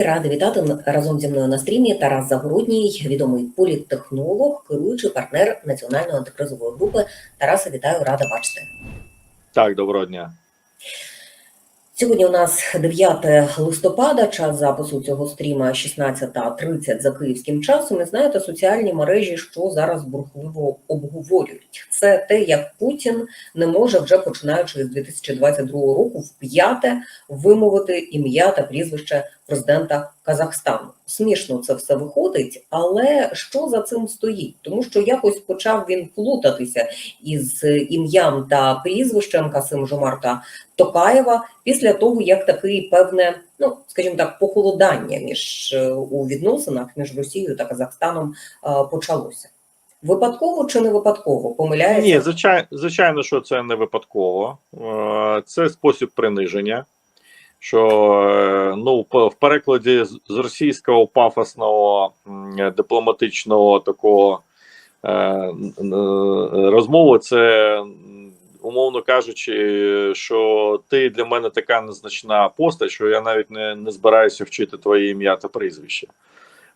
Рада вітати разом зі мною на стрімі Тарас Загородній, відомий політтехнолог, керуючий партнер національної антикризової групи. Тараса, вітаю, рада бачити. Так, доброго дня. Сьогодні у нас 9 листопада, час запису цього стріма 16.30 за київським часом. І знаєте, соціальні мережі, що зараз бурхливо обговорюють, це те, як Путін не може вже починаючи з 2022 року вп'яте вимовити ім'я та прізвище президента Казахстану. Смішно це все виходить, але що за цим стоїть? Тому що якось почав він плутатися із ім'ям та прізвищем Касим Жомарта Токаєва після того, як такий певне, ну скажімо так, похолодання між е, у відносинах між Росією та Казахстаном е, почалося. Випадково чи не випадково? Помиляється? Ні, звичайно, звичайно, що це не випадково. Е, Це спосіб приниження. Що е, ну в перекладі з російського пафосного дипломатичного такого е, н- розмови, це умовно кажучи, що ти для мене така незначна постать, що я навіть не, не збираюся вчити твоє ім'я та прізвище.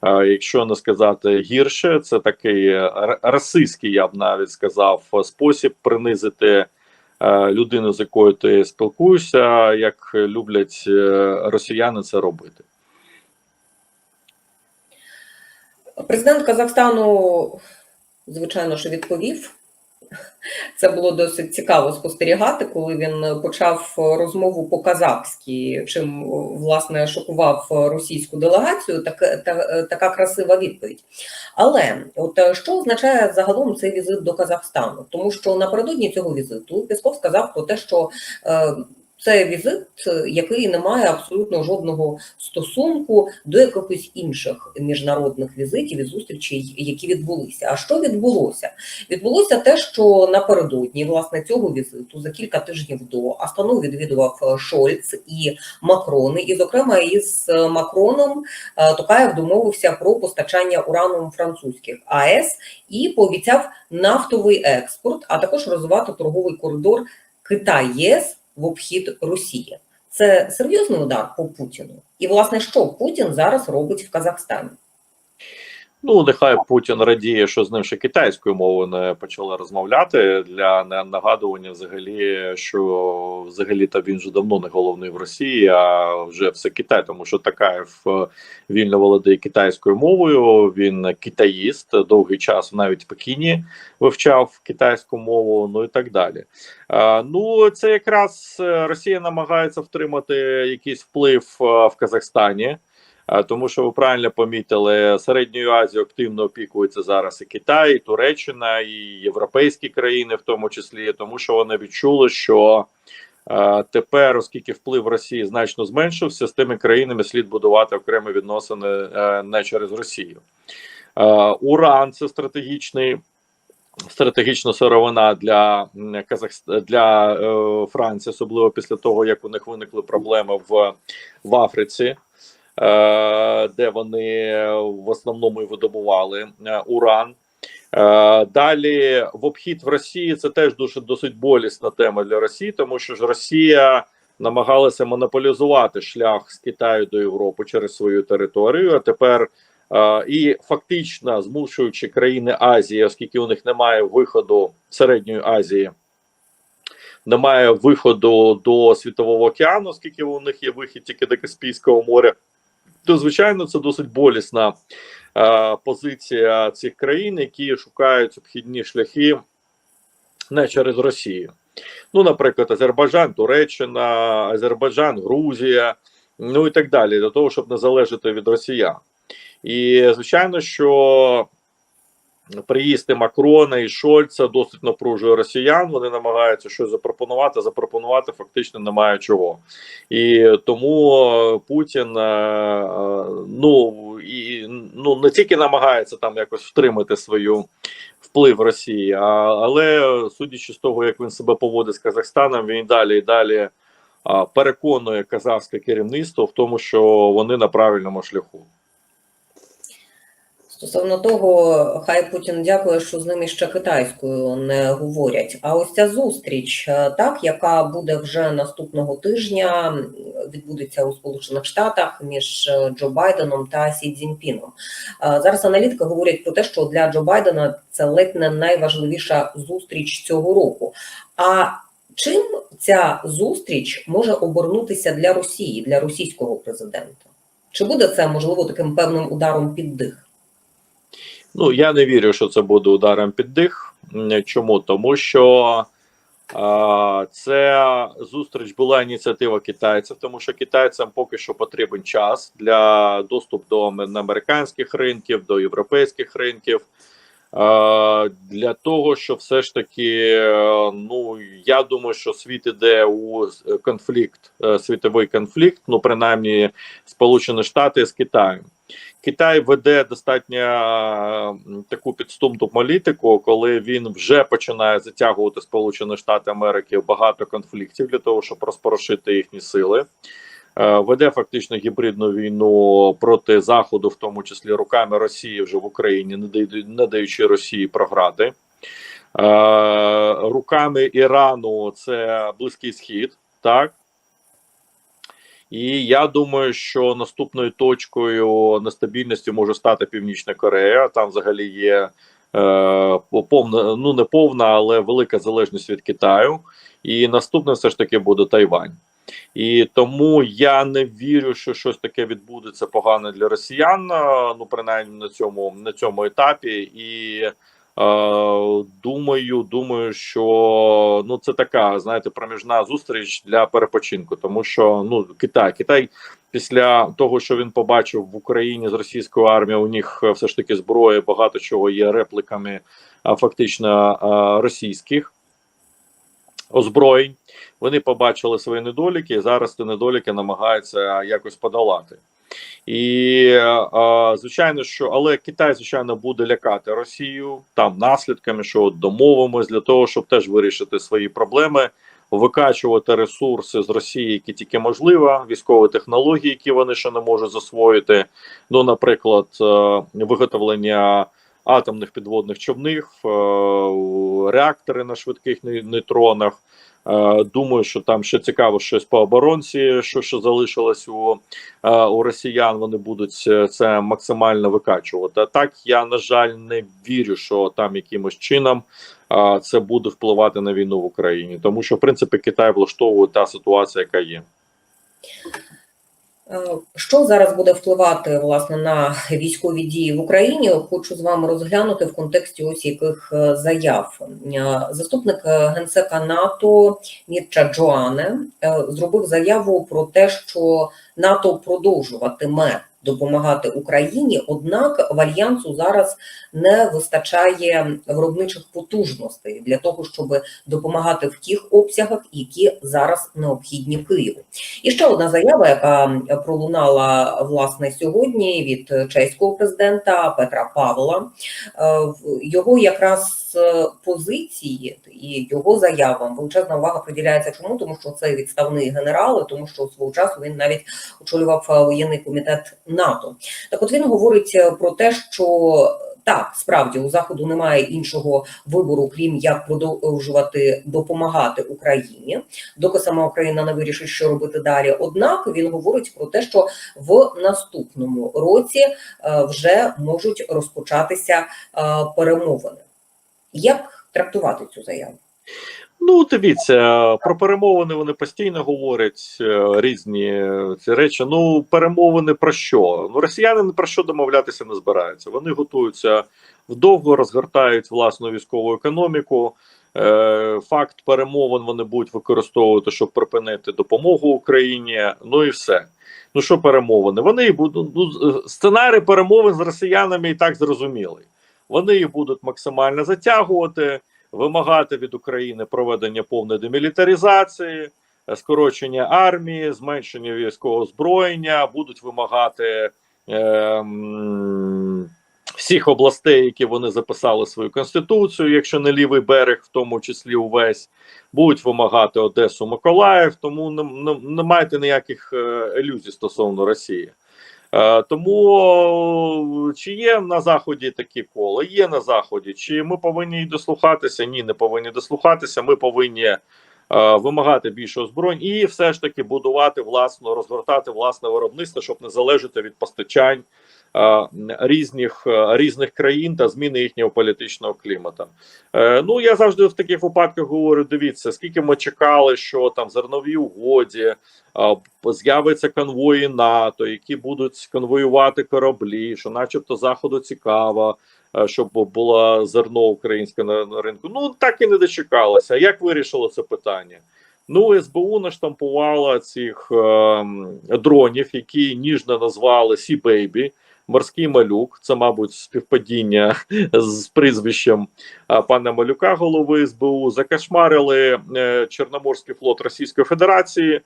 Е, Якщо не сказати гірше, це такий е, расистський, я б навіть сказав, спосіб принизити е, людину, з якою ти спілкуєшся, як люблять е, росіяни це робити. Президент Казахстану, звичайно, що відповів. Це було досить цікаво спостерігати, коли він почав розмову по-казахськи, чим власне шокував російську делегацію. Так, та, така красива відповідь. Але от що означає загалом цей візит до Казахстану? Тому що напередодні цього візиту Пісков сказав про те, що е, це візит, е, який не має абсолютно жодного стосунку до якихось інших міжнародних візитів і зустрічей, які відбулися. А що відбулося? Відбулося те, що напередодні власне цього візиту за кілька тижнів до Астану відвідував е, Шольц і Макрони, і, зокрема, із Макроном е, Токаєв домовився про постачання урану французьких АЕС і пообіцяв нафтовий експорт, а також розвивати торговий коридор Китай ЄС в обхід Росії. Це серйозний удар по Путіну. І власне що Путін зараз робить в Казахстані? Ну, нехай Путін радіє, що з ним ще китайською мовою не почали розмовляти для на- нагадування, взагалі, що взагалі то він вже давно не головний в Росії, а вже все Китай, тому що Такаєв е, вільно володіє китайською мовою. Він китаїст довгий час навіть в Пекіні вивчав китайську мову, ну і так далі. А, ну, це якраз е, Росія намагається втримати якийсь вплив е, в Казахстані. А, Тому що ви правильно помітили, середньою Азією активно опікується зараз і Китай, і Туреччина, і європейські країни, в тому числі, тому що вони відчули, що е, тепер, оскільки вплив Росії значно зменшився, з тими країнами слід будувати окремі відносини е, не через Росію. Е, Уран це стратегічний. Стратегічна сировина для м, Казахст... для е, Франції, особливо після того, як у них виникли проблеми в, в Африці е, де вони в основному і видобували е, уран. Е, Далі в обхід в Росії це теж дуже досить болісна тема для Росії, тому що ж Росія намагалася монополізувати шлях з Китаю до Європи через свою територію. А тепер е, і фактично змушуючи країни Азії, оскільки у них немає виходу середньої Азії. Немає виходу до світового океану, оскільки у них є вихід тільки до Каспійського моря то звичайно це досить болісна е, позиція цих країн, які шукають обхідні шляхи не через Росію. Ну, наприклад, Азербайджан, Туреччина, Азербайджан, Грузія, ну і так далі, для того, щоб не залежати від росіян. І звичайно, що приїзд і Макрона і Шольца досить напружує росіян. Вони намагаються щось запропонувати. Запропонувати фактично немає чого. І тому Путін е, е, ну і ну не тільки намагається там якось втримати свою вплив Росії, а, але судячи з того, як він себе поводить з Казахстаном, він далі і далі переконує казахське керівництво в тому, що вони на правильному шляху. Стосовно того, хай Путін дякує, що з ними ще китайською не говорять. А ось ця зустріч, е, так яка буде вже наступного тижня, відбудеться у Сполучених Штатах між е, Джо Байденом та Сі Цзіньпіном. Е, Зараз аналітики говорять про те, що для Джо Байдена це ледь не найважливіша зустріч цього року. А чим ця зустріч може обернутися для Росії, для російського президента? Чи буде це можливо таким певним ударом під дих? Ну я не вірю, що це буде ударом під дих. Чому? Тому що а, це зустріч була ініціатива китайців, тому що китайцям поки що потрібен час для доступу до американських ринків, до європейських ринків. Для того, що все ж таки, е, ну я думаю, що світ іде у конфлікт, е, світовий конфлікт, ну принаймні Сполучені Штати з Китаєм. Китай веде достатньо таку підступну політику, коли він вже починає затягувати Сполучені Штати Америки в багато конфліктів для того, щоб розпорошити їхні сили. Е, Веде фактично гібридну війну проти заходу, в тому числі руками Росії вже в Україні, не даючи- Росії програти. Е, Руками Ірану це Близький Схід, так і я думаю, що наступною точкою нестабільності може стати Північна Корея. Там взагалі є е, повна, ну не повна, але велика залежність від Китаю. І наступне все ж таки буде Тайвань. І тому я не вірю, що щось таке відбудеться погане для росіян. е, Ну, принаймні на цьому на цьому етапі. І думаю, думаю, що ну це така, знаєте, проміжна зустріч для перепочинку, тому що ну Китай, Китай після того, що він побачив в Україні з російською армією, у них е, все ж таки зброя, багато чого є репліками, фактично е, російських озброєнь. Вони побачили свої недоліки, і зараз ці недоліки намагаються якось подолати. І звичайно, що але Китай, звичайно, буде лякати Росію там наслідками, що от домовимось для того, щоб теж вирішити свої проблеми, викачувати ресурси з Росії, які тільки можливо, військові технології, які вони ще не можуть засвоїти. Ну, наприклад, е, виготовлення атомних підводних човнів, е, реактори на швидких нейтронах. Е, Думаю, що там ще цікаво щось по оборонці, що, ще залишилось у, е, у росіян. Вони будуть це- це максимально викачувати. Так я на жаль не вірю, що там якимось чином е, це буде впливати на війну в Україні, тому що в принципі Китай влаштовує та ситуація, яка є. Е, Що зараз буде впливати власне на військові дії в Україні? Хочу з вами розглянути в контексті ось яких е, заяв. Е, Заступник генсека НАТО Мірча Джоане зробив заяву про те, що НАТО продовжуватиме допомагати Україні однак в альянсу зараз не вистачає виробничих потужностей для того, щоб допомагати в тих обсягах, які зараз необхідні Києву. І ще одна заява, яка пролунала власне сьогодні від чеського президента Петра Павла. Е, Його якраз позиції і його заявам величезна увага приділяється. Чому? Тому що це відставний генерал, тому що свого часу він навіть очолював е, воєнний комітет НАТО. Так, от він говорить е, про те, що. Так, справді у заходу немає іншого вибору, крім як продовжувати допомагати Україні, доки сама Україна не вирішить, що робити далі. Однак він говорить про те, що в наступному році е, вже можуть розпочатися перемовини. Як трактувати цю заяву? Ну, дивіться, про перемовини вони постійно говорять е, різні е, ці речі. Ну, перемовини про що? Ну, росіяни про що домовлятися не збираються. Вони готуються вдовго, розгортають власну військову економіку. Е, Факт перемовин вони будуть використовувати, щоб припинити допомогу Україні. Ну і все. Ну що перемовини? Вони будуть ну, сценарій перемовин з росіянами і так зрозумілий. Вони їх будуть максимально затягувати вимагати від України проведення повної демілітаризації, е, скорочення армії, зменшення військового озброєння, будуть вимагати е, всіх областей, які вони записали свою конституцію, якщо не лівий берег, в тому числі увесь, будуть вимагати Одесу Миколаїв, тому не, не, не майте ніяких е, ілюзій стосовно Росії. Е, Тому чи є на заході такі кола? Є на заході. Чи ми повинні дослухатися? Ні, не повинні дослухатися. Ми повинні е, вимагати більше озброєнь і все ж таки будувати власну, розгортати власне виробництво, щоб не залежати від постачань різних, різних країн та зміни їхнього політичного клімату. Е, Ну я завжди в таких випадках говорю: дивіться, скільки ми чекали, що там зернові угоді. З'явиться конвої НАТО, які будуть конвоювати кораблі, що, начебто, заходу цікаво, е, щоб було зерно українське на, на ринку. Ну так і не дочекалося. Як вирішило це питання? Ну, СБУ наштампувала цих е, дронів, які ніжно назвали Сі Бейбі, морський малюк. Це, мабуть, співпадіння з прізвищем пана Малюка, голови СБУ. Закашмарили е, Чорноморський флот Російської Федерації.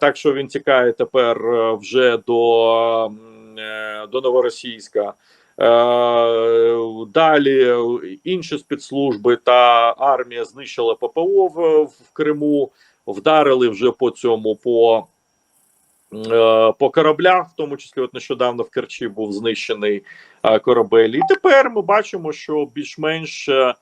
Так що він тікає тепер е, вже до, е, до Новоросійська. Далі інші спецслужби та армія знищили ППО в, в Криму, вдарили вже по цьому по, по кораблях, в тому числі от нещодавно в Керчі був знищений е, корабель. І тепер ми бачимо, що більш-менш. е,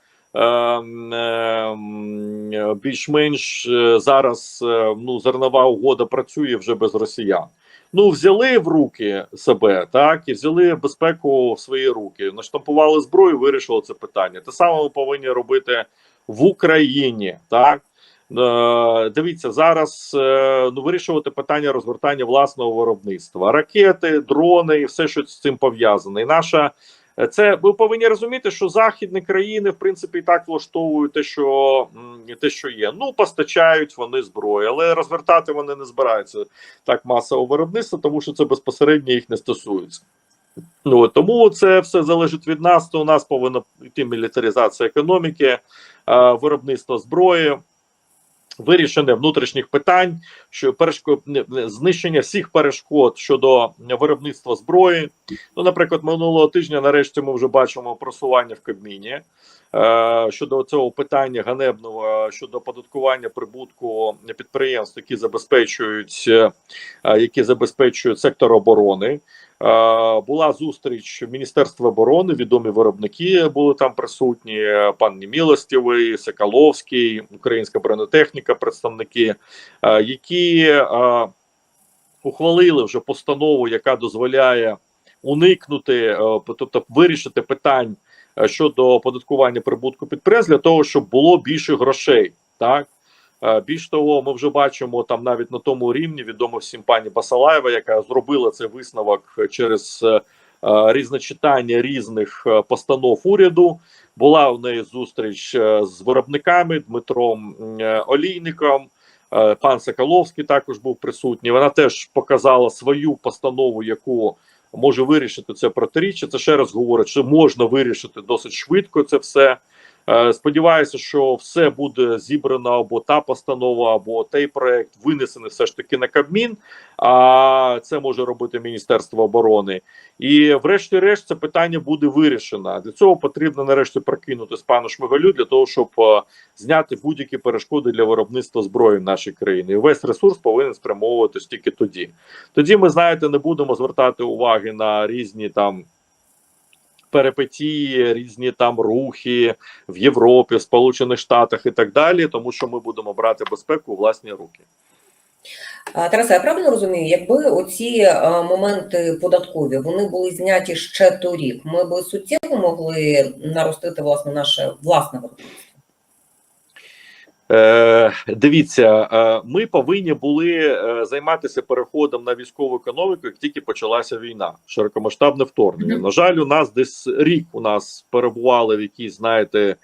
більш-менш е, зараз е, ну зернова угода працює вже без росіян. Ну взяли в руки себе, так і взяли безпеку в свої руки, наштампували зброю, вирішили це питання. Те саме ми повинні робити в Україні. Так Е, дивіться зараз. е, Ну вирішувати питання розгортання власного виробництва, ракети, дрони і все, що з цим пов'язане. І наша Е, Це ви повинні розуміти, що західні країни в принципі і так влаштовують те, що те, що є. Ну постачають вони зброю, але розвертати вони не збираються так масово виробництво, тому що це безпосередньо їх не стосується. Ну тому це все залежить від нас. То у нас повинна йти мілітаризація економіки, е, виробництво зброї. Вирішення внутрішніх питань, що не- знищення всіх перешкод щодо виробництва зброї. Ну, наприклад, минулого тижня, нарешті, ми вже бачимо просування в Кабміні щодо цього питання ганебного щодо оподаткування прибутку підприємств, які забезпечують, е, які забезпечують сектор оборони. Е, була зустріч Міністерства оборони, відомі виробники були там присутні. е, Пан Німілостєвий, Соколовський, українська бронетехніка, представники, е, які е, ухвалили вже постанову, яка дозволяє уникнути, е, тобто вирішити питань е, щодо оподаткування прибутку підприємств для того, щоб було більше грошей. Так Е, більш того, ми вже бачимо там навіть на тому рівні відомо всім пані Басалаєва, яка зробила цей висновок через е, е, різночитання різних е, постанов уряду. Була у неї зустріч е, з виробниками Дмитром е, Олійником. Е, Пан Соколовський також був присутній. Вона теж показала свою постанову, яку може вирішити це протиріччя. Це ще раз говорить, що можна вирішити досить швидко це все. Е, Сподіваюся, що все буде зібрано або та постанова, або той проект винесений все ж таки на Кабмін. А це може робити Міністерство оборони. І, врешті-решт, це питання буде вирішено. Для цього потрібно нарешті прокинути з пану Шмигалю для того, щоб е, зняти будь-які перешкоди для виробництва зброї в нашій країні. І весь ресурс повинен спрямовуватись тільки тоді. Тоді ми знаєте, не будемо звертати уваги на різні там. Перипетії, різні там рухи в Європі, в Сполучених Штатах і так далі, тому що ми будемо брати безпеку у власні руки. Тараса, я правильно розумію, якби оці е, моменти податкові вони були зняті ще торік, ми би суттєво могли наростити власне наше власне виробництво? Е, дивіться, е, ми повинні були е, займатися переходом на військову економіку, як тільки почалася війна, широкомасштабне вторгнення. На жаль, у нас десь рік у нас перебували в якійсь, знаєте,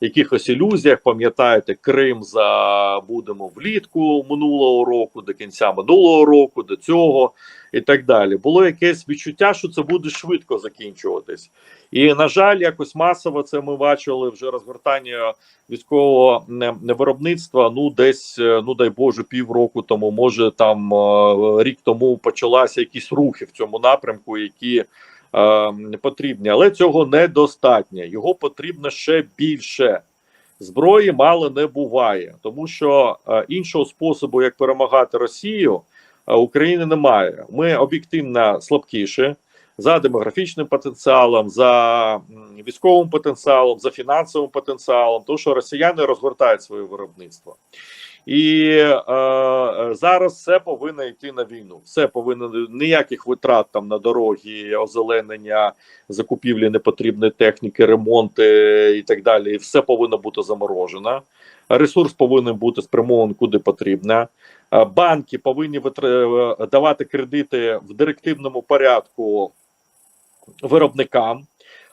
якихось ілюзіях. Пам'ятаєте, Крим забудемо влітку минулого року, до кінця минулого року, до цього і так далі. Було якесь відчуття, що це буде швидко закінчуватись. І на жаль, якось масово це ми бачили вже розгортання військового виробництва. Ну, десь, е, ну дай Боже, півроку тому, може там е, рік тому почалися якісь рухи в цьому напрямку, які е, потрібні, але цього недостатньо. Його потрібно ще більше. Зброї мало не буває, тому що е, іншого способу, як перемагати Росію, а України немає. Ми об'єктивно слабкіші за демографічним потенціалом, за військовим потенціалом, за фінансовим потенціалом, тому що росіяни розгортають своє виробництво. І е, е, зараз все повинно йти на війну. Все повинно ніяких витрат там на дороги, озеленення, закупівлі непотрібної техніки, ремонти і так далі. Все повинно бути заморожено. Ресурс повинен бути спрямований куди потрібно. Е, Банки повинні е, давати кредити в директивному порядку виробникам.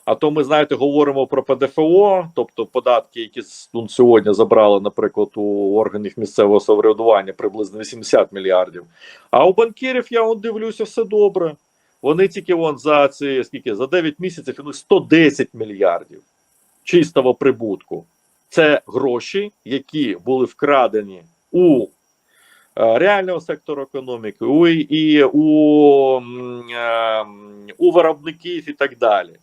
А то ми знаєте, говоримо про ПДФО, тобто податки, які ну, сьогодні забрали, наприклад, у органів місцевого самоврядування приблизно 80 мільярдів. А у банкірів я от дивлюся, все добре. Вони тільки вон за ці скільки за 9 місяців вони 110 мільярдів чистого прибутку. Це гроші, які були вкрадені у реального сектору економіки, у, і у, е, у виробників і так далі.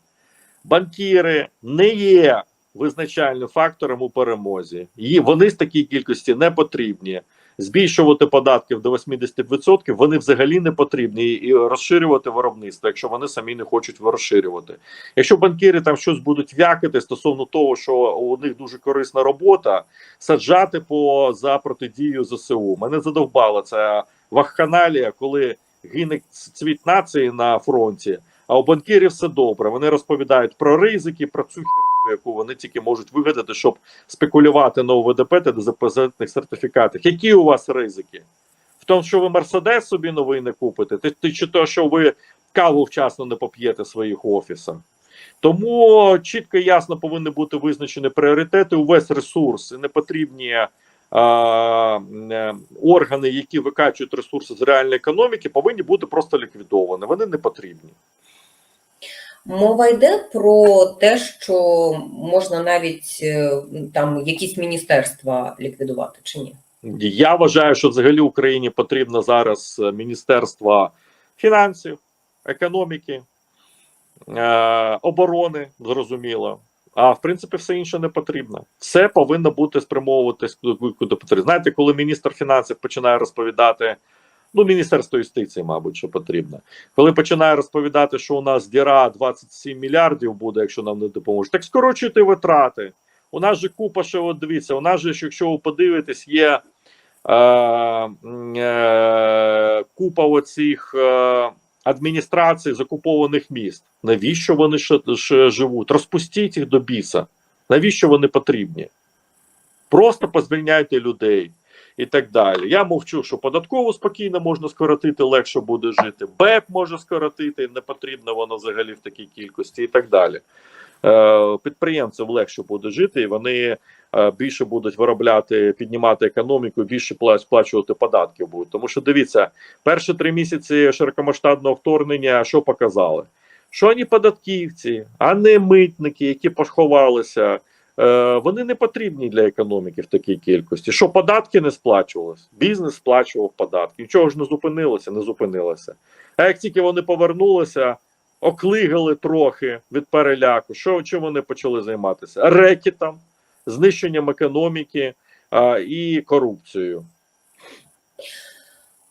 Банкіри не є визначальним фактором у перемозі. Вони з такій кількості не потрібні. Збільшувати податків до 80% вони взагалі не потрібні і розширювати виробництво, якщо вони самі не хочуть розширювати. Якщо банкіри там щось будуть в'якати стосовно того, що у них дуже корисна робота, саджати по за протидію ЗСУ. Мене задовбала ця вахханалія, коли гине цвіт нації на фронті. А у банкірів все добре. Вони розповідають про ризики, про цю херню, яку вони тільки можуть вигадати, щоб спекулювати на ОВДП та депозитних сертифікатах. Які у вас ризики? В тому, що ви Мерседес собі новий не купите, ти, чи то, що ви каву вчасно не поп'єте в своїх офісах. Тому чітко і ясно повинні бути визначені пріоритети. Увесь ресурс і не потрібні органи, які викачують ресурси з реальної економіки, повинні бути просто ліквідовані. Вони не потрібні. Мова йде про те, що можна навіть е, там якісь міністерства ліквідувати чи ні? Я вважаю, що взагалі Україні потрібно зараз е, Міністерство фінансів, економіки, е, оборони, зрозуміло. А в принципі, все інше не потрібно. Все повинно бути спрямовуватись куди потрібно. Знаєте, коли міністр фінансів починає розповідати, ну міністерство юстиції, мабуть, що потрібно, коли починає розповідати, що у нас діра 27 мільярдів буде, якщо нам не допоможуть, так скорочуйте витрати. У нас же купа ще, от дивіться, у нас же, якщо ви подивитесь, є е, е, купа оцих е, адміністрацій з окупованих міст. Навіщо вони ще, ще живуть? Розпустіть їх до біса. Навіщо вони потрібні? Просто позвільняйте людей і так далі. Я мовчу, що податкову спокійно можна скоротити, легше буде жити. БЕП може скоротити, не потрібно воно взагалі в такій кількості, і так далі. Е, підприємцям легше буде жити, і вони е, більше будуть виробляти, піднімати економіку, більше пла- сплачувати податків будуть. Тому що дивіться, перші три місяці широкомасштабного вторгнення що показали? Що ані податківці, а не митники, які поховалися, вони не потрібні для економіки в такій кількості. Що податки не сплачувалися, бізнес сплачував податки. Нічого ж не зупинилося, не зупинилося. А як тільки вони повернулися, оклигали трохи від переляку. Що чим вони почали займатися? Рекетом, знищенням економіки а, і корупцією.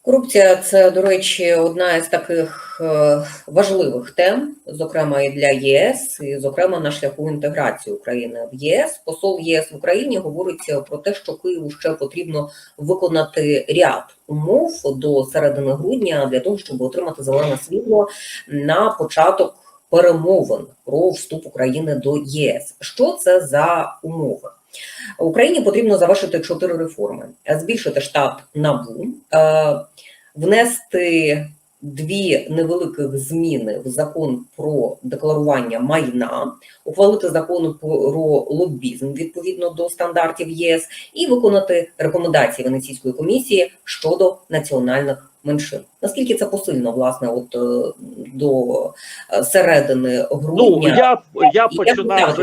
Корупція це, до речі, одна із таких е, важливих тем, зокрема і для ЄС, і зокрема на шляху інтеграції України в ЄС. Посол ЄС в Україні говорить про те, що Києву ще потрібно виконати ряд умов до середини грудня для того, щоб отримати зелене світло на початок перемовин про вступ України до ЄС. Що це за умови? Україні потрібно завершити чотири реформи: збільшити штат набу, е, внести дві невеликих зміни в закон про декларування майна, ухвалити закон про лобізм відповідно до стандартів ЄС і виконати рекомендації Венеційської комісії щодо національних меншин. Наскільки це посильно, власне, от е, до е, середини Ну я я починав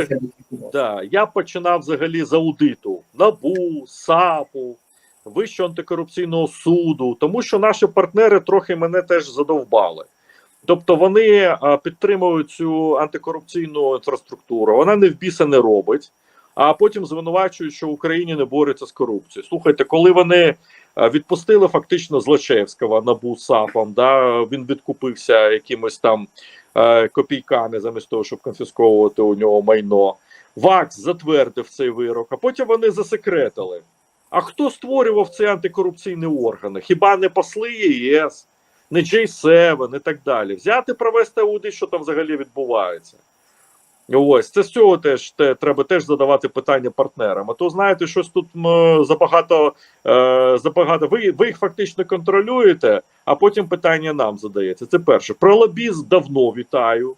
умов? да, я починав взагалі з аудиту НАБУ, САПу, Вищого антикорупційного суду, тому що наші партнери трохи мене теж задовбали. Тобто вони підтримують цю антикорупційну інфраструктуру, вона не в біса не робить, а потім звинувачують, що в Україні не бореться з корупцією. Слухайте, коли вони Відпустили фактично Злочевського набу САПом. Да? Він відкупився якимось там е, копійками замість того, щоб конфісковувати у нього майно. ВАКС затвердив цей вирок, а потім вони засекретили. А хто створював ці антикорупційні органи? Хіба не посли ЄС, не J7 і так далі? Взяти провести аудит, що там взагалі відбувається. Ось це з цього теж те, треба теж задавати питання партнерам. А то знаєте, щось тут забагато, е, забагато. Ви, ви їх фактично контролюєте, а потім питання нам задається. Це перше. Про лобізм давно вітаю.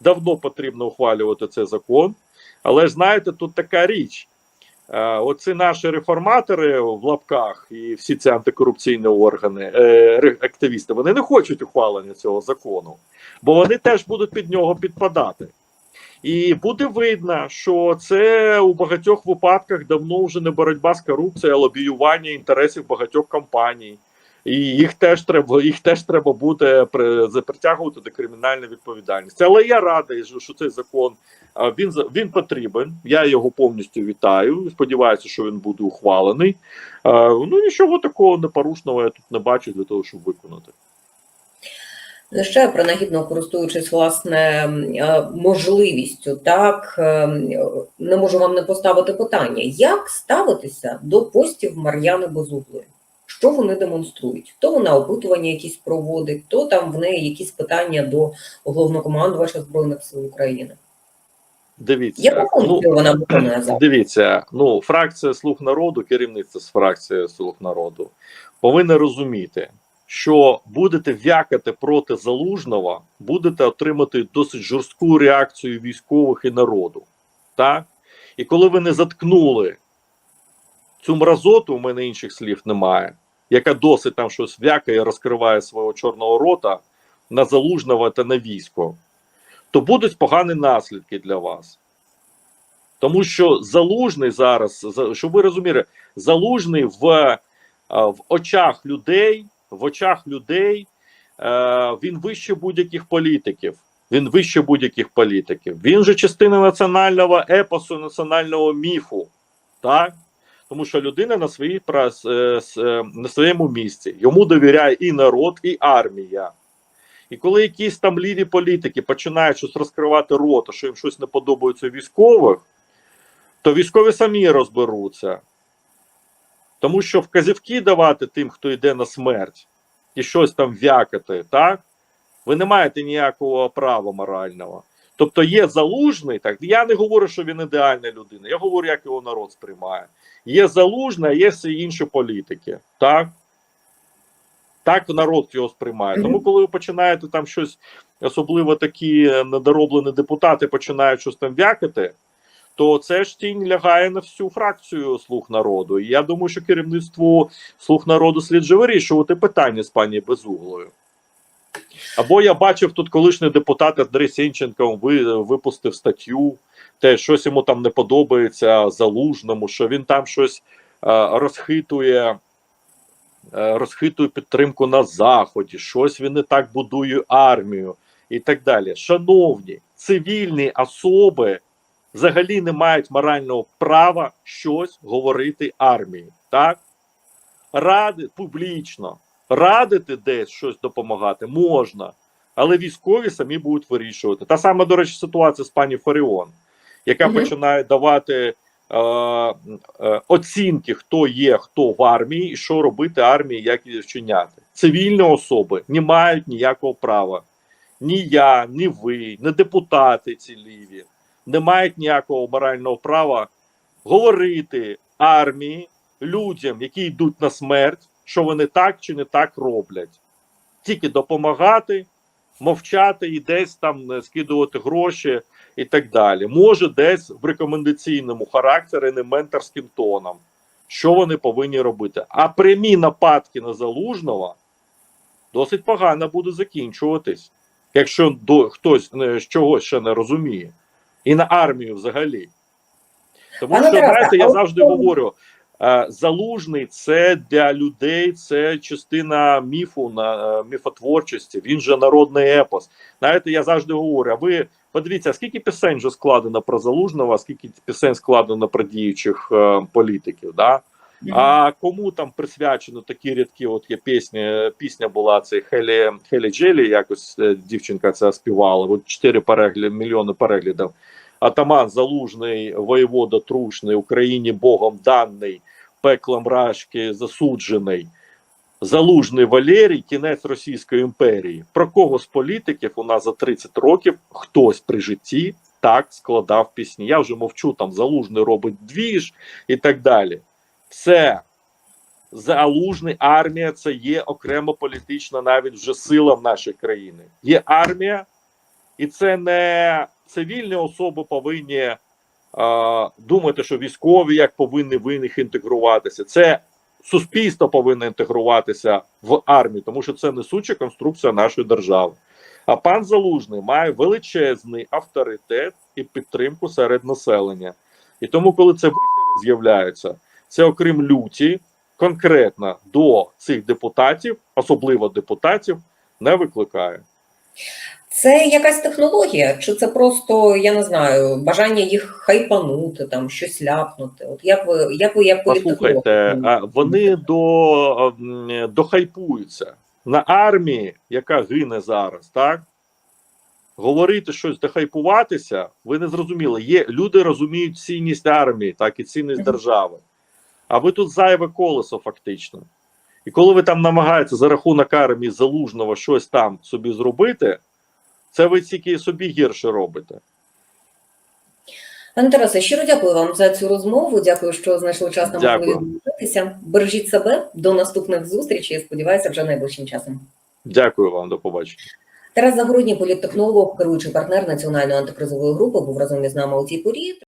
Давно потрібно ухвалювати цей закон. Але знаєте, тут така річ. Е, Оці наші реформатори в лапках і всі ці антикорупційні органи, е, активісти, вони не хочуть ухвалення цього закону, бо вони теж будуть під нього підпадати. І буде видно, що це у багатьох випадках давно вже не боротьба з корупцією, а лобіювання інтересів багатьох компаній. І їх теж треба, їх теж треба буде притягувати до кримінальної відповідальності. Але я радий, що цей закон він він потрібен. Я його повністю вітаю. Сподіваюся, що він буде ухвалений. Ну нічого такого непорушного я тут не бачу для того, щоб виконати. Ну, Ще принагідно користуючись власне е, можливістю, так е, не можу вам не поставити питання, як ставитися до постів Мар'яни Безуглої? Що вони демонструють? То вона опитування якісь проводить, то там в неї якісь питання до головнокомандувача збройних сил України. Дивіться, Яку ну, вона виконує зараз? Дивіться, ну фракція слуг народу, керівництво з фракції слуг народу повинна розуміти, що будете в'якати проти залужного, будете отримати досить жорстку реакцію військових і народу. Так? І коли ви не заткнули цю мразоту, у мене інших слів немає, яка досить там щось в'якає, розкриває свого чорного рота на залужного та на військо, то будуть погані наслідки для вас. Тому що залужний зараз, за- щоб ви розуміли, залужний в, в очах людей, в очах людей е, він вище будь-яких політиків. Він вище будь-яких політиків. Він же частина національного епосу, національного міфу. Так? Тому що людина на своїй е, е, на своєму місці. Йому довіряє і народ, і армія. І коли якісь там ліві політики починають щось розкривати рота, що їм щось не подобається військових, то військові самі розберуться. Тому що вказівки давати тим, хто йде на смерть, і щось там в'якати, так? Ви не маєте ніякого права морального. Тобто є залужний, так я не говорю, що він ідеальна людина. Я говорю, як його народ сприймає. Є залужний, а є всі інші політики. Так? Так народ його сприймає. Тому, коли ви починаєте там щось, особливо такі е, недороблені депутати починають щось там в'якати, то це ж тінь лягає на всю фракцію слуг народу. І я думаю, що керівництву слуг народу слід же вирішувати питання з пані Безуглою. Або я бачив тут колишній депутат Андрій Сінченко ви, випустив статтю, те, щось йому там не подобається залужному, що він там щось е, розхитує, е, розхитує підтримку на Заході, щось він не так будує армію і так далі. Шановні, цивільні особи взагалі не мають морального права щось говорити армії. Так? Ради публічно, радити десь щось допомагати можна, але військові самі будуть вирішувати. Та сама, до речі, ситуація з пані Фаріон, яка Мгм. починає давати е, е, оцінки, хто є, хто в армії, і що робити армії, як її вчиняти. Цивільні особи не мають ніякого права. Ні я, ні ви, ні депутати ці ліві не мають ніякого морального права говорити армії, людям, які йдуть на смерть, що вони так чи не так роблять. Тільки допомагати, мовчати і десь там е, скидувати гроші і так далі. Може, десь в рекомендаційному характері, не менторським тоном, що вони повинні робити. А прямі нападки на залужного досить погано буде закінчуватись, якщо до, хтось е, чогось ще не розуміє. І на армію взагалі. Тому що, знаєте, я завжди говорю: залужний це для людей, це частина міфу на е, міфотворчості. Він же народний епос. Знаєте, я завжди говорю: а ви подивіться, скільки пісень вже складено про залужного, а скільки пісень складено про діючих е, політиків. Да? А кому там присвячено такі рядки? От є пісня, пісня була це Хелі Хелі Джелі, якось е, дівчинка це співала. От 4 перегляд, мільйони переглядів. Атаман Залужний, воєвода Трушний, Україні Богом даний, пеклом рашки засуджений. Залужний Валерій, кінець Російської імперії. Про кого з політиків у нас за 30 років хтось при житті так складав пісні? Я вже мовчу, там Залужний робить двіж і так далі. Все. Залужний армія це є окрема політична навіть вже сила в нашій країні. Є армія, і це не цивільні особи повинні думати, що військові як повинні в них інтегруватися. Це суспільство повинно інтегруватися в армію, тому що це несуча конструкція нашої держави. А пан Залужний має величезний авторитет і підтримку серед населення. І тому, коли це висіри з'являються, це окрім люті, конкретно до цих депутатів, особливо депутатів, не викликає. Це якась технологія, чи це просто, я не знаю, бажання їх хайпанути, там щось ляпнути? От як ви як ви як Послухайте, вони до, дохайпуються на армії, яка гине зараз, так? Говорити щось, дохайпуватися, ви не зрозуміли. Є люди розуміють цінність армії, так і цінність держави. А ви тут зайве колесо, фактично. І коли ви там намагаєтеся за рахунок армії залужного щось там собі зробити, це ви тільки собі гірше робите. Пане Тарасе, щиро дякую вам за цю розмову. Дякую, що знайшли час на можливість долучитися. Бережіть себе до наступних зустрічей. Сподіваюся, вже найближчим часом. Дякую вам, до побачення. Тарас Загородній, політтехнолог, керуючий партнер національної антикризової групи, був разом із нами у цій порі.